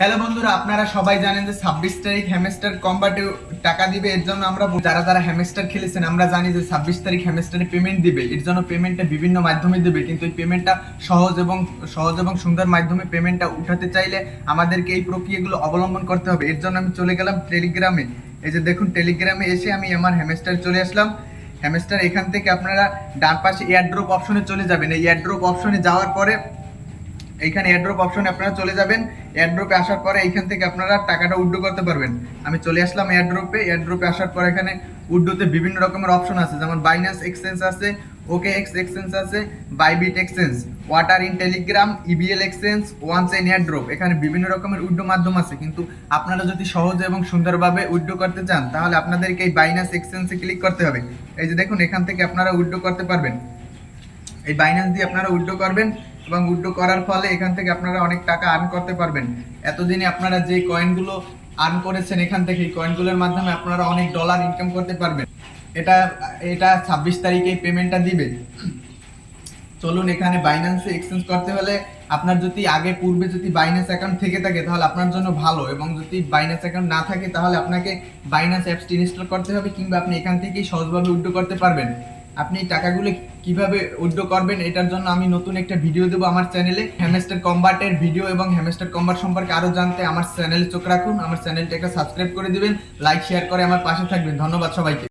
Hello বন্ধুরা, আপনারা সবাই জানেন যে ছাব্বিশ তারিখ হ্যামেস্টার কম্বাটে টাকা দিবে, এর জন্য আমরা যারা যারা হ্যামেস্টার খেলেছেন, আমরা জানি যে ছাব্বিশ তারিখ হ্যামেস্টারে পেমেন্ট দিবে। এর জন্য পেমেন্টটা বিভিন্ন মাধ্যমে দিবে, কিন্তু এই পেমেন্টটা সহজ এবং সহজ এবং সুন্দর মাধ্যমে পেমেন্টটা উঠাতে চাইলে আমাদেরকে এই প্রক্রিয়াগুলো অবলম্বন করতে হবে। এর জন্য আমি চলে গেলাম টেলিগ্রামে। এই যে দেখুন, টেলিগ্রামে এসে আমি আমার হ্যামেস্টার চলে আসলাম। হ্যামেস্টার এখান থেকে আপনারা ডান পাশে এয়ারড্রপ অপশনে চলে যাবেন। এই এয়ারড্রপ অপশনে যাওয়ার পরে এইখানে এয়ারড্রপ অপশনে আপনারা চলে যাবেন। এয়ারড্রপে আসার পরে এইখান থেকে আপনারা টাকাটা উইথড্র করতে পারবেন। আমি চলে আসলাম এয়ারড্রপে এয়ারড্রপে আসার পর এখানে উইথড্রোতে বিভিন্ন রকমের অপশন আছে। যেমন বাইনান্স এক্সচেঞ্জ আছে ওকে এক্স এক্সচেঞ্জ আছে Bybit exchange water in Telegram EBL exchange one chain airdrop এখানে বিভিন্ন রকমের উইথড্রো মাধ্যম আছে। কিন্তু আপনারা যদি সহজে এবং সুন্দরভাবে উইথড্রো করতে চান, তাহলে আপনাদেরকে এই বাইনান্স এক্সচেঞ্জে ক্লিক করতে হবে। এই যে দেখুন, এখান থেকে আপনারা উইথড্রো করতে পারবেন। এই বাইন্যান্স দিয়ে আপনারা উইথড্র করবেন। এবং উইথড্র করার ফলে এখান থেকে আপনারা অনেক টাকা আর্ন করতে পারবেন। এতদিনে আপনারা যে কয়েনগুলো আর্ন করেছেন এখান থেকে, এই কয়েনগুলোর মাধ্যমে আপনারা অনেক ডলার ইনকাম করতে পারবেন। এটা এটা ছাব্বিশ তারিখে পেমেন্টটা দিবে। চলুন এখানে বাইন্যান্সে এক্সচেঞ্জ করতে হলে আপনার যদি আগে পূর্বে যদি বাইন্যান্স অ্যাকাউন্ট থেকে থাকে তাহলে আপনার জন্য ভালো এবং যদি বাইন্যান্স অ্যাকাউন্ট না থাকে তাহলে আপনাকে বাইন্যান্স অ্যাপসটি ইনস্টল করতে হবে কিংবা আপনি এখান থেকেই সহজভাবে উইথড্র করতে পারবেন। আপনি টাকাগুলো কীভাবে উইথড্র করবেন, এটার জন্য আমি নতুন একটা ভিডিও দেবো আমার চ্যানেলে হ্যামেস্টার কম্বাটের ভিডিও এবং হ্যামস্টার কম্বাট সম্পর্কে আরও জানতে আমার চ্যানেল চোখ রাখুন। আমার চ্যানেলটা একটা সাবস্ক্রাইব করে দিবেন লাইক শেয়ার করে আমার পাশে থাকবেন। ধন্যবাদ সবাইকে।